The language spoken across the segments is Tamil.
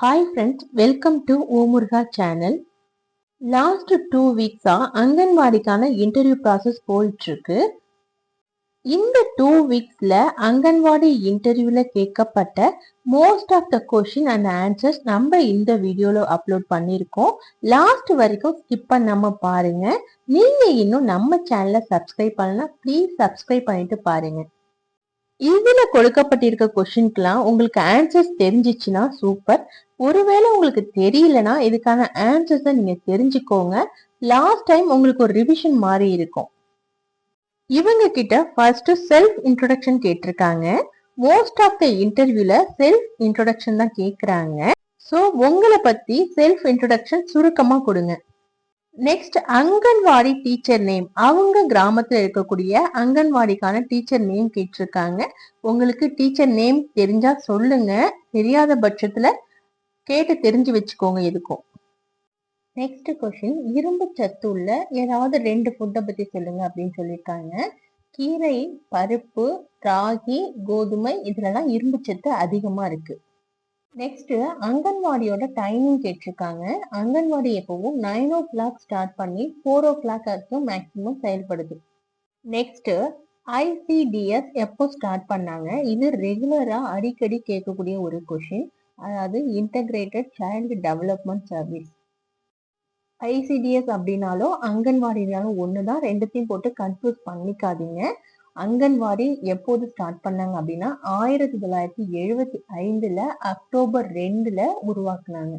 Hi friends welcome to Omuruga channel last two வீக்ஸாக அங்கன்வாடிக்கான இன்டர்வியூ ப்ராசஸ் போயிட்டுருக்கு. இந்த டூ வீக்ஸில் அங்கன்வாடி இன்டர்வியூவில் கேட்கப்பட்ட most of the question and answers நம்ம இந்த வீடியோவில் அப்லோட் பண்ணியிருக்கோம். லாஸ்ட் வரைக்கும் ஸ்கிப் பண்ணாம பாருங்க. நீங்கள் இன்னும் நம்ம சேனலை சப்ஸ்கிரைப் பண்ணலாம் ப்ளீஸ் சப்ஸ்கிரைப் பண்ணிட்டு பாருங்க. இதில் கொடுக்கப்பட்டிருக்க கொஷின்க்கெலாம் உங்களுக்கு ஆன்சர்ஸ் தெரிஞ்சிச்சுன்னா சூப்பர் ஒருவேளை உங்களுக்கு தெரியலனா இதுக்கான ஆன்சர்ஸை நீங்க தெரிஞ்சுக்கோங்க. லாஸ்ட் டைம் உங்களுக்கு ஒரு ரிவிஷன் மாதிரி இருக்கும். இவங்க கிட்ட ஃபர்ஸ்ட் செல்ஃப் இன்ட்ரோடக்ஷன் கேட்டிருக்காங்க. மோஸ்ட் ஆஃப் த இன்டர்வியூல செல்ஃப் இன்ட்ரோடக்ஷன் தான் கேட்குறாங்க ஸோ உங்களை பத்தி செல்ஃப் இன்ட்ரோடக்ஷன் சுருக்கமா கொடுங்க. நெக்ஸ்ட் அங்கன்வாடி டீச்சர் நேம் அவங்க கிராமத்துல இருக்கக்கூடிய அங்கன்வாடிக்கான டீச்சர் நேம் கேட்டிருக்காங்க. உங்களுக்கு டீச்சர் நேம் தெரிஞ்சா சொல்லுங்க. தெரியாத பட்சத்துல கேட்டு தெரிஞ்சு வச்சுக்கோங்க எதுக்கும். நெக்ஸ்ட் கொஸ்டின் இரும்பு சத்து உள்ள ஏதாவது ரெண்டு ஃபுட்டை பத்தி சொல்லுங்க அப்படின்னு சொல்லியிருக்காங்க. கீரை பருப்பு ராகி கோதுமை இதுலலாம் இரும்பு சத்து அதிகமா இருக்கு. நெக்ஸ்ட் அங்கன்வாடியோட டைமிங் கேட்டிருக்காங்க. அங்கன்வாடி எப்பவும் நைன் ஓ கிளாக் ஸ்டார்ட் பண்ணி ஃபோர் ஓ கிளாக் வரைக்கும் மேக்ஸிமம் செயல்படுது. நெக்ஸ்ட் ஐசிடிஎஸ் எப்போ ஸ்டார்ட் பண்ணாங்க? இது ரெகுலரா அடிக்கடி கேட்கக்கூடிய ஒரு கொஷின் அதாவது integrated child development service ICDS அப்படின்னாலும் அங்கன்வாடினாலும் ஒன்று தான் ரெண்டுத்தையும் போட்டு கன்ஃபியூஸ் பண்ணிக்காதீங்க. அங்கன்வாடி எப்போது ஸ்டார்ட் பண்ணாங்க அப்படின்னா ஆயிரத்தி தொள்ளாயிரத்தி எழுபத்தி ஐந்துல அக்டோபர் ரெண்டுல உருவாக்குனாங்க.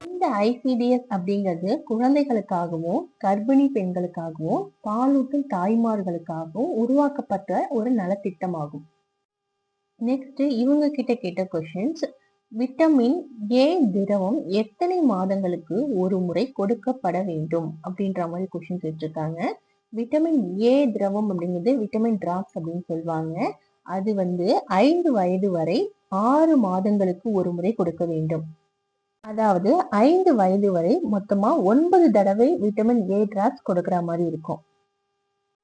இந்த ஐசிடிஎஸ் அப்படிங்கிறது குழந்தைகளுக்காகவும் கர்ப்பிணி பெண்களுக்காகவும் பாலூட்டும் தாய்மார்களுக்காகவும் உருவாக்கப்பட்ட ஒரு நலத்திட்டமாகும். நெக்ஸ்ட் இவங்க கிட்ட கேட்ட கொஷின்ஸ் விட்டமின் ஏ திரவம் எத்தனை மாதங்களுக்கு ஒரு முறை கொடுக்கப்பட வேண்டும் அப்படின்ற மாதிரி கொஷின் கேட்டிருக்காங்க. விட்டமின் ஏ திரவம் அப்படிங்கிறது விட்டமின் டிராப்ஸ் அப்படின்னு சொல்லுவாங்க. அது வந்து ஐந்து வயது வரை ஆறு மாதங்களுக்கு ஒரு முறை கொடுக்க வேண்டும். அதாவது ஐந்து வயது வரை மொத்தமா ஒன்பது தடவை விட்டமின் ஏ டிராப்ஸ் கொடுக்கிற மாதிரி இருக்கும்.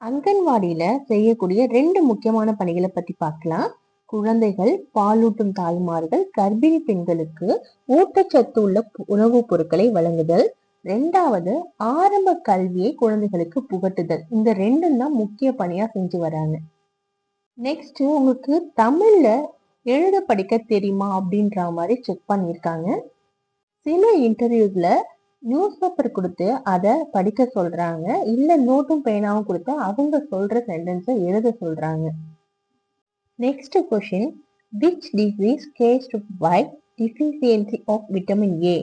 அங்கன்வாடியில செய்யக்கூடிய ரெண்டு முக்கியமான பணிகளை பத்தி பார்க்கலாம். குழந்தைகள் பாலூட்டும் தாய்மார்கள் கர்ப்பிணி பெண்களுக்கு ஊட்டச்சத்து உள்ள உணவுப் பொருட்களை வழங்குதல். ரெண்டாவது ஆரம்ப கல்வியை குழந்தைகளுக்கு புகட்டுதல். இந்த ரெண்டும் தான் முக்கிய பணியா செஞ்சு வராங்க. நெக்ஸ்ட் உங்களுக்கு தமிழ்ல எழுத படிக்க தெரியுமா அப்படின்ற மாதிரி செக் பண்ணியிருக்காங்க. சில இன்டர்வியூஸ்ல நியூஸ் பேப்பர் கொடுத்து அதை படிக்க சொல்றாங்க. இல்ல நோட்டும் பேனாவும் கொடுத்து அவங்க சொல்ற சென்டென்ஸை எழுத சொல்றாங்க. Next question which disease caused by deficiency of vitamin A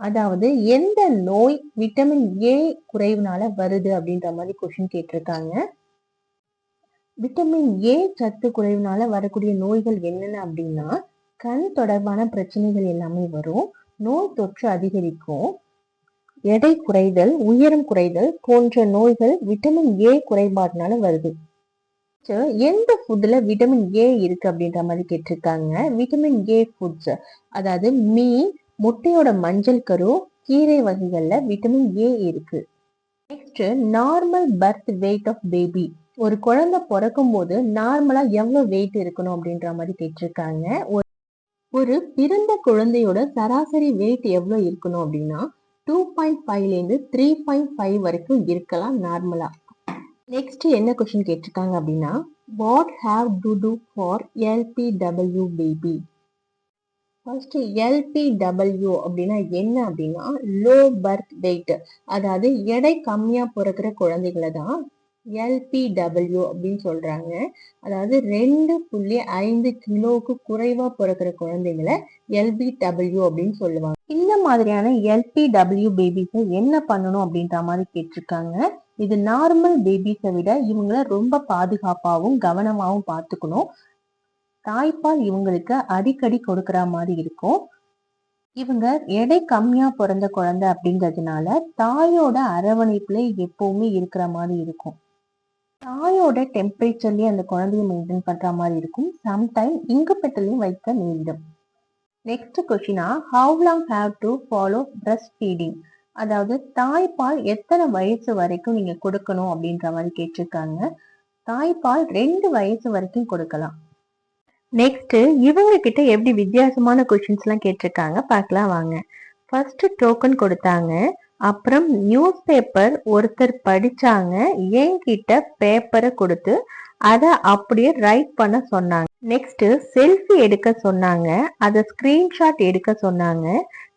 அதாவது எந்த நோய் விட்டமின் ஏ குறைவுனால வருது அப்படின்ற மாதிரி கொஷின் கேட்டிருக்காங்க. விட்டமின் ஏ சத்து குறைவுனால வரக்கூடிய நோய்கள் என்னென்ன அப்படின்னா கண் தொடர்பான பிரச்சனைகள் எல்லாமே வரும் நோய் தொற்று அதிகரிக்கும் எடை குறைதல் உயரம் குறைதல் போன்ற நோய்கள் விட்டமின் ஏ குறைபாடுனால வருது. எந்த ஃபுட்டில் விட்டமின் ஏ இருக்கு அப்படின்ற மாதிரி கேட்டிருக்காங்க. விட்டமின் ஏ ஃபுட்ஸ் அதாவது மீன் முட்டையோட மஞ்சள் கரு கீரை வகைகளில் விட்டமின் ஏ இருக்கு. Next normal birth weight of baby ஒரு குழந்தை பிறக்கும் போது நார்மலா எவ்வளோ வெயிட் இருக்கணும் அப்படின்ற மாதிரி கேட்டிருக்காங்க. ஒரு பிறந்த குழந்தையோட சராசரி வெயிட் எவ்வளோ இருக்கணும் அப்படின்னா டூ பாயிண்ட் ஃபைவ்லேருந்து த்ரீ பாயிண்ட் ஃபைவ் வரைக்கும் இருக்கலாம் நார்மலாக நெக்ஸ்ட் என்ன கொஸ்டின் கேட்டிருக்காங்க அப்படின்னா what have to do for LBW baby first LBW அப்படின்னா என்ன அப்படின்னா லோ பர்த் வெயிட் அதாவது எடை கம்மியாக பிறக்கிற குழந்தைகளை தான் எல்பிடபிள்யூ அப்படின்னு சொல்கிறாங்க அதாவது ரெண்டு புள்ளி ஐந்து கிலோவுக்கு குறைவாக பிறக்கிற குழந்தைங்களை எல்பிடபிள்யூ அப்படின்னு சொல்லுவாங்க. இந்த மாதிரியான எல்பிடபிள்யூ பேபிஸை என்ன பண்ணணும் அப்படின்ற மாதிரி கேட்டிருக்காங்க. இது நார்மல் பேபிஸை விட இவங்கள ரொம்ப பாதுகாப்பாகவும் கவனமாகவும் பார்த்துக்கணும். தாய்ப்பால் இவங்களுக்கு அடிக்கடி கொடுக்குற மாதிரி இருக்கும். இவங்க எடை கம்மியா பிறந்த குழந்தை அப்படிங்கிறதுனால தாயோட அரவணைப்புல எப்பவுமே இருக்கிற மாதிரி இருக்கும். தாயோட டெம்பரேச்சர்லயே அந்த குழந்தைய மெயின்டைன் பண்ற மாதிரி இருக்கும். சம்டைம் இங்குபெட்டலையும் வைக்க நேரிடும். Next கொஸ்டினா how long have to follow breast feeding அதாவது தாய்ப்பால் எத்தனை வயசு வரைக்கும் நீங்க கொடுக்கணும் அப்படின்ற மாதிரி கேட்டிருக்காங்க. தாய்ப்பால் ரெண்டு வயசு வரைக்கும் கொடுக்கலாம். நெக்ஸ்ட் இவங்க கிட்ட எப்படி வித்தியாசமான கொஷின்ஸ் எல்லாம் கேட்டிருக்காங்க. பார்க்கலாம் வாங்க. ஃபர்ஸ்ட் டோக்கன் கொடுத்தாங்க. அப்புறம் நியூஸ் பேப்பர் ஒருத்தர் படிச்சாங்க. என்கிட்ட பேப்பரை கொடுத்து அதை அப்படியே ரைட் பண்ண சொன்னாங்க. நெக்ஸ்ட்டு செல்ஃபி எடுக்க சொன்னாங்க. அதை ஸ்க்ரீன்ஷாட் எடுக்க சொன்னாங்க.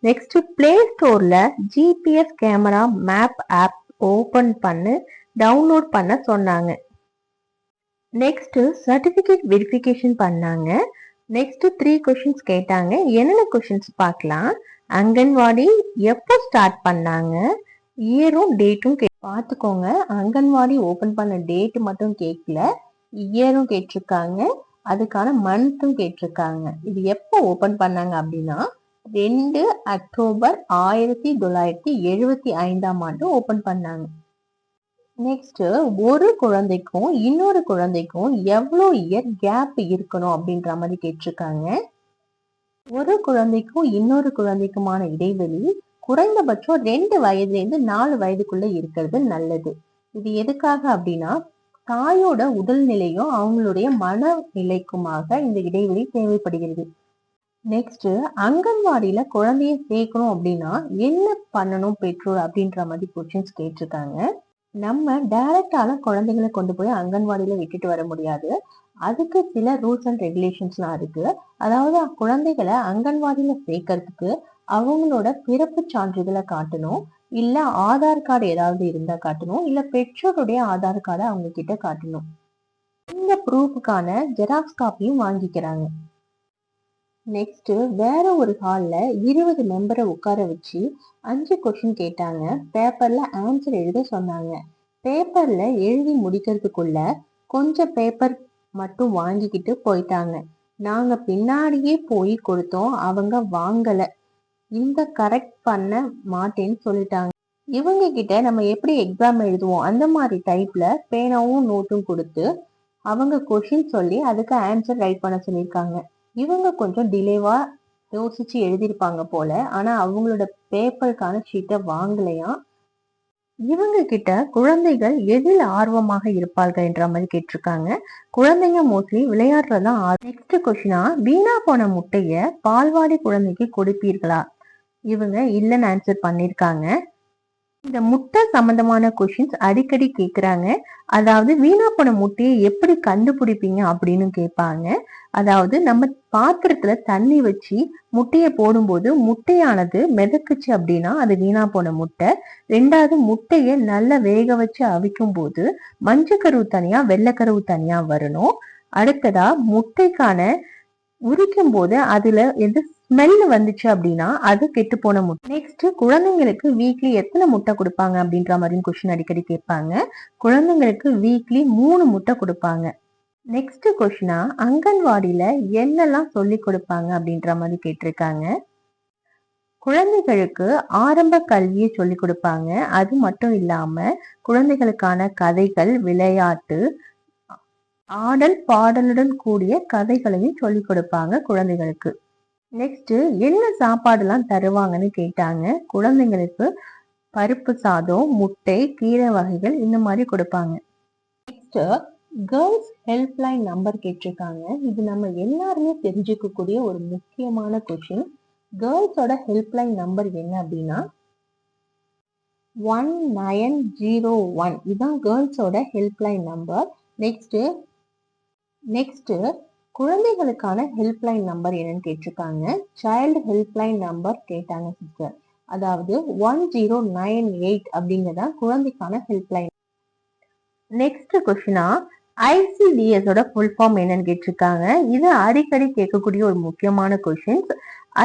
நெக்ஸ்ட்டு பிளே ஸ்டோரில் GPS camera map app open பண்ணு டவுன்லோட் பண்ண சொன்னாங்க. நெக்ஸ்ட்டு சர்டிஃபிகேட் வெரிஃபிகேஷன் பண்ணாங்க. நெக்ஸ்ட்டு த்ரீ கொஷின்ஸ் கேட்டாங்க. என்னென்ன கொஷின்ஸ் பார்க்கலாம்? அங்கன்வாடி எப்போ ஸ்டார்ட் பண்ணாங்க? இயரும் டேட்டும் கே பார்த்துக்கோங்க. அங்கன்வாடி ஓப்பன் பண்ண டேட் மட்டும் கேட்கல. இயரும் கேட்டிருக்காங்க. அதுக்கான மந்த்தும் கேட்டிருக்காங்க. இது எப்போ ஓபன் பண்ணாங்க அப்படின்னா ரெண்டு அக்டோபர் ஆயிரத்தி தொள்ளாயிரத்தி எழுபத்தி ஐந்தாம் ஆண்டு ஓபன் பண்ணாங்க. நெக்ஸ்ட் ஒரு குழந்தைக்கும் இன்னொரு குழந்தைக்கும் எவ்வளோ இயர் கேப் இருக்கணும் அப்படின்ற மாதிரி கேட்டிருக்காங்க. ஒரு குழந்தைக்கும் இன்னொரு குழந்தைக்குமான இடைவெளி குறைந்தபட்சம் ரெண்டு வயதுலேருந்து நாலு வயதுக்குள்ள இருக்கிறது நல்லது. இது எதுக்காக அப்படின்னா தாயோட உடல்நிலையும் அவங்களுடைய மனநிலைக்குமாக இந்த இடைவெளி தேவைப்படுகிறது. நெக்ஸ்ட் அங்கன்வாடியில குழந்தைய சேர்க்கணும் அப்படின்னா என்ன பண்ணணும் பெற்றோர் அப்படின்ற மாதிரி கொஸ்டின்ஸ் கேட்டிருக்காங்க. நம்ம டைரக்டால குழந்தைங்களை கொண்டு போய் அங்கன்வாடியில விட்டுட்டு வர முடியாது. அதுக்கு சில ரூல்ஸ் அண்ட் ரெகுலேஷன்ஸ்லாம் இருக்கு. அதாவது குழந்தைகளை அங்கன்வாடியில சேர்க்கறதுக்கு அவங்களோட பிறப்பு சான்றிதழை காட்டணும். இல்ல ஆதார் கார்டு ஏதாவது இருந்தா காட்டணும். இல்ல பெற்றோருடைய ஆதார் கார்டை அவங்க கிட்ட காட்டணும். இந்த ப்ரூஃபுக்கான ஜெராக்ஸ் காப்பியும் வாங்கிக்கிறாங்க. நெக்ஸ்ட் வேற ஒரு ஹாலில் இருபது மெம்பரை உட்கார வச்சு அஞ்சு கொஸ்டின் கேட்டாங்க. பேப்பர்ல ஆன்சர் எழுத சொன்னாங்க. பேப்பர்ல எழுதி முடிக்கிறதுக்குள்ள கொஞ்சம் பேப்பர் மட்டும் வாங்கிக்கிட்டு போயிட்டாங்க. நாங்க பின்னாடியே போய் கொடுத்தோம். அவங்க வாங்கலை. இந்த கரெக்ட் பண்ண மாட்டேன்னு சொல்லிட்டாங்க. இவங்க கிட்ட நம்ம எப்படி எக்ஸாம் எழுதுவோம்? அந்த மாதிரி டைப்ல பேனாவும் நோட்டும் கொடுத்து அவங்க கொஷின் சொல்லி அதுக்கு ஆன்சர் ரைட் பண்ண சொல்லியிருக்காங்க. இவங்க கொஞ்சம் டிலேவா யோசிச்சு எழுதியிருப்பாங்க போல ஆனா அவங்களோட பேப்பருக்கான ஷீட்டை வாங்கலையாம் இவங்க கிட்ட குழந்தைகள் எதில் ஆர்வமாக இருப்பார்கள் என்ற மாதிரி கேட்டிருக்காங்க. குழந்தைங்க மோஸ்ட்லி விளையாடுறதான் நெக்ஸ்ட் கொஸ்டினா வீணா போன முட்டைய பால்வாடி குழந்தைக்கு கொடுப்பீர்களா? இவங்க இல்லைன்னு ஆன்சர் பண்ணியிருக்காங்க இந்த முட்டை சம்பந்தமான கொஷின்ஸ் அடிக்கடி கேட்குறாங்க அதாவது வீணா போன முட்டையை எப்படி கண்டுபிடிப்பீங்க அப்படின்னு கேட்பாங்க. அதாவது நம்ம பாத்திரத்துல தண்ணி வச்சு முட்டையை போடும்போது முட்டையானது மிதக்குச்சு அப்படின்னா அது வீணா போன முட்டை. ரெண்டாவது முட்டையை நல்லா வேக வச்சு அவிக்கும் போது மஞ்சக்கருவு தனியா வெள்ளைக்கருவு தனியா வரணும். அடுத்ததா முட்டைக்கான உரிக்கும் போது அதுல எது ஸ்மெல் வந்துச்சு அப்படின்னா அது கெட்டு போன முட்டை. நெக்ஸ்ட் குழந்தைங்களுக்கு வீக்லி எத்தனை முட்டை கொடுப்பாங்க அப்படின்ற மாதிரியும் கொஸ்டின் அடிக்கடி கேட்பாங்க. குழந்தைங்களுக்கு வீக்லி மூணு முட்டை கொடுப்பாங்க. நெக்ஸ்ட் கொஸ்டினா அங்கன்வாடியில என்னெல்லாம் சொல்லி கொடுப்பாங்க அப்படின்ற மாதிரி கேட்டிருக்காங்க. குழந்தைகளுக்கு ஆரம்ப கல்வியை சொல்லி கொடுப்பாங்க. அது மட்டும் இல்லாம குழந்தைகளுக்கான கதைகள் விளையாட்டு ஆடல் பாடலுடன் கூடிய கதைகளையும் சொல்லி கொடுப்பாங்க குழந்தைகளுக்கு. நெக்ஸ்ட்டு என்ன சாப்பாடுலாம் தருவாங்கன்னு கேட்டாங்க. குழந்தைங்களுக்கு பருப்பு சாதம் முட்டை கீரை வகைகள் இந்த மாதிரி கொடுப்பாங்க. நெக்ஸ்ட்டு கேர்ள்ஸ் ஹெல்ப்லைன் நம்பர் கேட்டிருக்காங்க. இது நம்ம எல்லாருமே தெரிஞ்சுக்கக்கூடிய ஒரு முக்கியமான கொஷின் கேர்ள்ஸோட ஹெல்ப்லைன் நம்பர் என்ன அப்படின்னா ஒன் நயன் ஜீரோ ஒன் இதுதான் கேர்ள்ஸோட ஹெல்ப்லைன் நம்பர் நெக்ஸ்ட்டு நெக்ஸ்ட்டு குழந்தைகளுக்கான ஹெல்ப்லைன் நம்பர் என்னன்னு கேட்டிருக்காங்க. சைல்டு ஹெல்ப்லைன் நம்பர் கேட்டாங்க சிஸ்டர் அதாவது ஒன் ஜீரோ நைன் எயிட் அப்படிங்கிறத குழந்தைக்கான ஹெல்ப்லைன் நெக்ஸ்ட் கொஸ்டினா ஐசிடிஎஸோட ஃபுல் ஃபார்ம் என்னன்னு கேட்டிருக்காங்க. இது அடிக்கடி கேட்கக்கூடிய ஒரு முக்கியமான கொஷின்ஸ்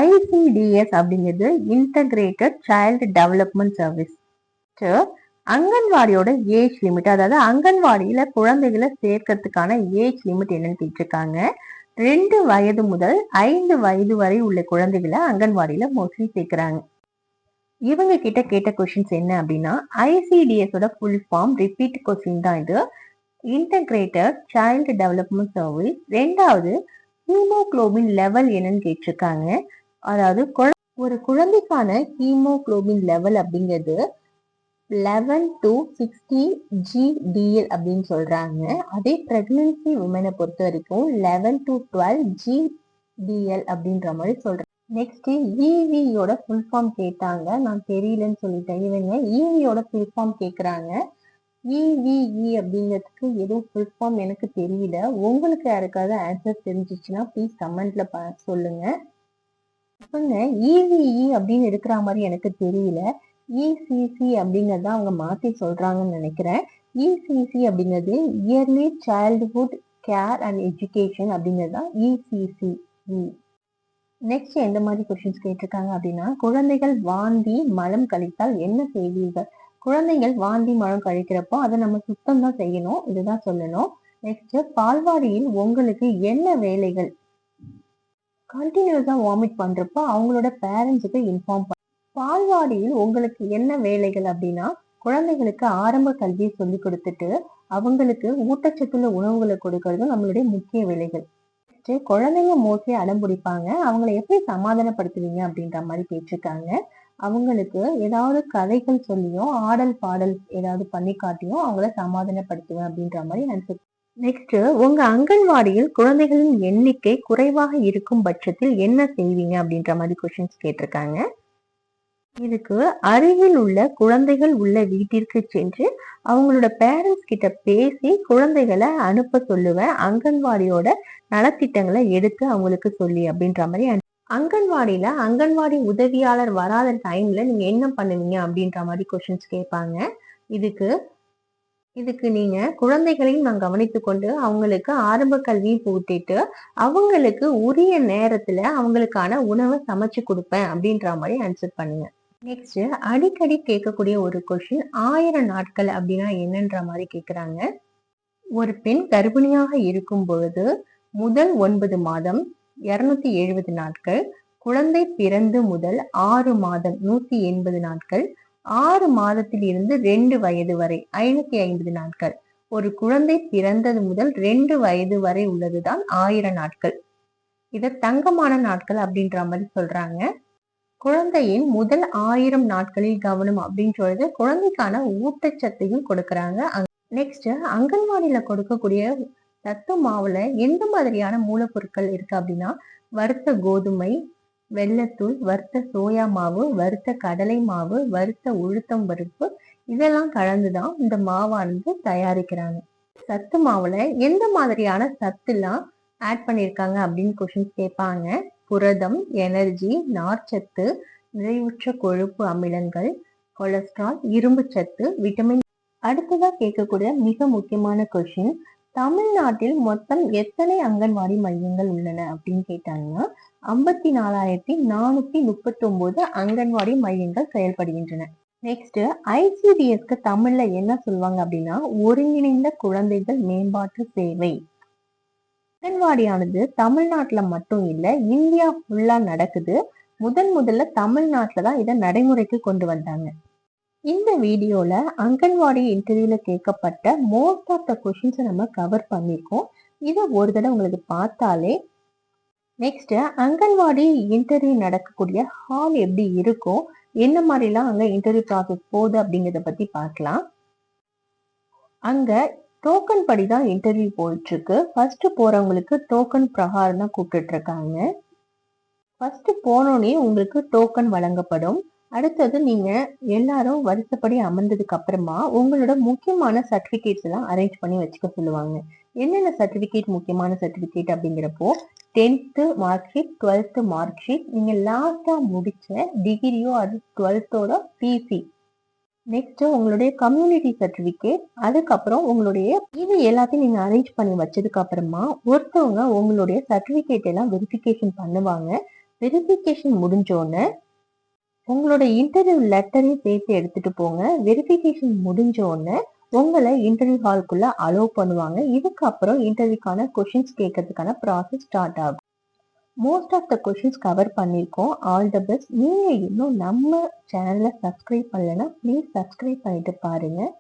ஐசிடிஎஸ் அப்படிங்கிறது இன்டகிரேட்டட் சைல்டு டெவலப்மெண்ட் சர்வீஸ் அங்கன்வாடியோட ஏஜ் லிமிட் அதாவது அங்கன்வாடியில குழந்தைகளை சேர்க்கறதுக்கான ஏஜ் லிமிட் என்னன்னு கேட்டிருக்காங்க. ரெண்டு வயது முதல் ஐந்து வயது வரை உள்ள குழந்தைகளை அங்கன்வாடியில மோஸ்ட்லி சேர்க்கிறாங்க. இவங்க கிட்ட கேட்ட கொஸ்டின்ஸ் என்ன அப்படின்னா ஐசிடிஎஸோட ஃபுல் ஃபார்ம் ரிப்பீட் கொஸ்டின் தான் இது. இன்டகிரேட்டட் சைல்டு டெவலப்மெண்ட் சர்வீஸ் ரெண்டாவது ஹீமோக்ளோபின் லெவல் என்னன்னு கேட்டிருக்காங்க. அதாவது ஒரு குழந்தைக்கான ஹீமோக்ளோபின் லெவல் அப்படிங்கிறது லெவன் டு சிக்ஸ்டி ஜிடிஎல் அப்படின்னு சொல்கிறாங்க அதே ப்ரெக்னென்சி உமனை பொறுத்த வரைக்கும் லெவன் டு டுவெல் ஜிடிஎல் அப்படின்ற மாதிரி சொல்கிறேன் நெக்ஸ்ட்டு இவியோட ஃபுல் ஃபார்ம் கேட்டாங்க. நான் தெரியலன்னு சொல்லிட்டேன். இவங்க இவியோட ஃபுல் ஃபார்ம் கேட்குறாங்க இவிஇ அப்படிங்கிறதுக்கு எதுவும் ஃபுல் ஃபார்ம் எனக்கு தெரியல. உங்களுக்கு யாருக்காவது ஆன்சர் தெரிஞ்சிச்சுன்னா ப்ளீஸ் கமெண்ட்ல சொல்லுங்கள் இவங்க இவிஇ அப்படின்னு இருக்கிற மாதிரி எனக்கு தெரியல. இசிசி அப்படிங்கிறத அவங்க மாத்தி சொல்றாங்கன்னு நினைக்கிறேன். இசிசி அப்படிங்கிறது early childhood care and education அப்படிங்கிறது? தான் இசிசி நெக்ஸ்ட் எந்த மாதிரி கொஸ்டின்ஸ் கேட்டிருக்காங்க அப்படின்னா குழந்தைகள் வாந்தி மலம் கழித்தால் என்ன செய்வீர்கள்? குழந்தைகள் வாந்தி மலம் கழிக்கிறப்போ அதை நம்ம சுத்தம் தான் செய்யணும். இதுதான் சொல்லணும். நெக்ஸ்ட் பால்வாடியில் உங்களுக்கு என்ன வேலைகள்? கண்டினியூஸா வாமிட் பண்றப்போ அவங்களோட பேரண்ட்ஸுக்கு இன்ஃபார்ம் பண்ண பால்வாடியில் உங்களுக்கு என்ன வேலைகள் அப்படின்னா குழந்தைகளுக்கு ஆரம்ப கல்வியை சொல்லி கொடுத்துட்டு அவங்களுக்கு ஊட்டச்சத்துள்ள உணவுகளை கொடுக்கறது நம்மளுடைய முக்கிய வேலைகள். நெக்ஸ்ட் குழந்தைங்க மோஸ்ட்லி அடம்பிடிப்பாங்க அவங்கள எப்படி சமாதானப்படுத்துவீங்க அப்படின்ற மாதிரி கேட்டிருக்காங்க. அவங்களுக்கு ஏதாவது கதைகள் சொல்லியும் ஆடல் பாடல் ஏதாவது பண்ணி காட்டியும் அவங்கள சமாதானப்படுத்துவேன் அப்படின்ற மாதிரி நினைச்சு நெக்ஸ்ட் உங்க அங்கன்வாடியில் குழந்தைகளின் எண்ணிக்கை குறைவாக இருக்கும் பட்சத்தில் என்ன செய்வீங்க அப்படின்ற மாதிரி கொஸ்டின்ஸ் கேட்டிருக்காங்க. இதுக்கு அருகில் உள்ள குழந்தைகள் உள்ள வீட்டிற்கு சென்று அவங்களோட பேரண்ட்ஸ் கிட்ட பேசி குழந்தைகளை அனுப்ப சொல்லுவேன். அங்கன்வாடியோட நலத்திட்டங்களை எடுத்து அவங்களுக்கு சொல்லி அப்படின்ற மாதிரி அங்கன்வாடியில அங்கன்வாடி உதவியாளர் வராத டைம்ல நீங்க என்ன பண்ணுவீங்க அப்படின்ற மாதிரி கொஸ்டின்ஸ் கேட்பாங்க. இதுக்கு இதுக்கு நீங்க குழந்தைகளையும் நான் கவனித்து கொண்டு அவங்களுக்கு ஆரம்ப கல்வியும் போட்டிட்டு அவங்களுக்கு உரிய நேரத்துல அவங்களுக்கான உணவை சமைச்சு கொடுப்பேன் அப்படின்ற மாதிரி ஆன்சர் பண்ணுங்க. நெக்ஸ்ட் அடிக்கடி கேட்கக்கூடிய ஒரு கொஷின் ஆயிரம் நாட்கள் அப்படின்னா என்னன்ற மாதிரி கேட்குறாங்க ஒரு பெண் கர்ப்பிணியாக இருக்கும் பொழுது முதல் ஒன்பது மாதம் இருநூத்தி எழுபது நாட்கள் குழந்தை பிறந்து முதல் ஆறு மாதம் நூத்தி எண்பது நாட்கள் ஆறு மாதத்தில் இருந்து ரெண்டு வயது வரை ஐநூத்தி ஐம்பது நாட்கள். ஒரு குழந்தை பிறந்தது முதல் ரெண்டு வயது வரை உள்ளதுதான் ஆயிரம் நாட்கள். இத தங்கமான நாட்கள் அப்படின்ற மாதிரி சொல்றாங்க. குழந்தையின் முதல் ஆயிரம் நாட்களில் கவனம் அப்படின்னு சொல்றது குழந்தைக்கான ஊட்டச்சத்தையும் கொடுக்கறாங்க. நெக்ஸ்ட் அங்கன்வாடியில கொடுக்கக்கூடிய சத்து மாவுல எந்த மாதிரியான மூலப்பொருட்கள் இருக்கு அப்படின்னா வறுத்த கோதுமை வெள்ளத்தூள் வறுத்த சோயா மாவு வறுத்த கடலை மாவு வறுத்த உளுத்தம் பருப்பு இதெல்லாம் கலந்துதான் இந்த மாவானது தயாரிக்கிறாங்க. சத்து மாவுல எந்த மாதிரியான சத்துலாம் ஆட் பண்ணியிருக்காங்க அப்படின்னு கொஷின்ஸ் கேட்பாங்க புரதம் எனர்ஜி நார்ச்சத்து நிறைவுற்ற கொழுப்பு அமிலங்கள் கொலஸ்ட்ரால் இரும்பு சத்து விட்டமின் அடுத்ததாக கேட்கக்கூடிய மிக முக்கியமான கொஷின் தமிழ்நாட்டில் மொத்தம் எத்தனை அங்கன்வாடி மையங்கள் உள்ளன அப்படின்னு கேட்டாங்கன்னா ஐம்பத்தி நாலாயிரத்தி நானூத்தி முப்பத்தி ஒன்பது அங்கன்வாடி மையங்கள் செயல்படுகின்றன. நெக்ஸ்ட் ஐசிடிஎஸ்க்கு தமிழ்ல என்ன சொல்லுவாங்க அப்படின்னா ஒருங்கிணைந்த குழந்தைகள் மேம்பாட்டு சேவை. அங்கன்வாடியானது தமிழ்நாட்டில் மட்டும் இல்லை இந்தியா ஃபுல்லாக நடக்குது. முதன் முதல்ல தமிழ்நாட்டில் தான் இதை நடைமுறைக்கு கொண்டு வந்தாங்க. இந்த வீடியோவில் அங்கன்வாடி இன்டர்வியூவில் கேட்கப்பட்ட மோஸ்ட் ஆஃப் த கொஷின்ஸை நம்ம கவர் பண்ணியிருக்கோம் இதை ஒரு தடவை உங்களுக்கு பார்த்தாலே நெக்ஸ்ட்டு அங்கன்வாடி இன்டர்வியூ நடக்கக்கூடிய ஹால் எப்படி இருக்கும் என்ன மாதிரிலாம் அங்கே இன்டர்வியூ ப்ராசஸ் போகுது அப்படிங்கிறத பற்றி பார்க்கலாம். அங்கே டோக்கன் படி தான் இன்டர்வியூ போயிட்டுருக்கு. ஃபஸ்ட்டு போகிறவங்களுக்கு டோக்கன் பிரகாரம் தான் கூப்பிட்டுட்ருக்காங்க. ஃபஸ்ட்டு போனோடனே உங்களுக்கு டோக்கன் வழங்கப்படும். அடுத்தது நீங்கள் எல்லாரும் வருஷப்படி அமர்ந்ததுக்கு அப்புறமா உங்களோட முக்கியமான சர்டிஃபிகேட்ஸ் எல்லாம் அரேஞ்ச் பண்ணி வச்சுக்க சொல்லுவாங்க. என்னென்ன சர்டிஃபிகேட் முக்கியமான சர்டிஃபிகேட் அப்படிங்கிறப்போ tenth mark sheet twelfth mark sheet நீங்கள் லாஸ்ட்டாக முடித்த டிகிரியோ அது டுவெல்த்தோட பிசி நெக்ஸ்ட் உங்களுடைய கம்யூனிட்டி சர்டிபிகேட் அதுக்கப்புறம் உங்களுடைய இது எல்லாத்தையும் நீங்க அரேஞ்ச் பண்ணி வச்சதுக்கு அப்புறமா ஒருத்தவங்க உங்களுடைய சர்டிபிகேட் எல்லாம் வெரிஃபிகேஷன் பண்ணுவாங்க. வெரிஃபிகேஷன் முடிஞ்சோடனே உங்களோட இன்டர்வியூ லெட்டரையும் சேர்த்து எடுத்துட்டு போங்க. வெரிஃபிகேஷன் முடிஞ்சோடனே உங்களை இன்டர்வியூ ஹால்குள்ள அலோவ் பண்ணுவாங்க. இதுக்கப்புறம் இன்டர்வியூக்கான கொஷின்ஸ் கேட்கறதுக்கான ப்ராசஸ் ஸ்டார்ட் ஆகும். Most of the questions cover பண்ணியிருக்கோம் ஆல் த பெஸ்ட் நீங்கள் இன்னும் நம்ம சேனலை சப்ஸ்கிரைப் பண்ணலைன்னா ப்ளீஸ் சப்ஸ்கிரைப் பண்ணிட்டு பாருங்கள்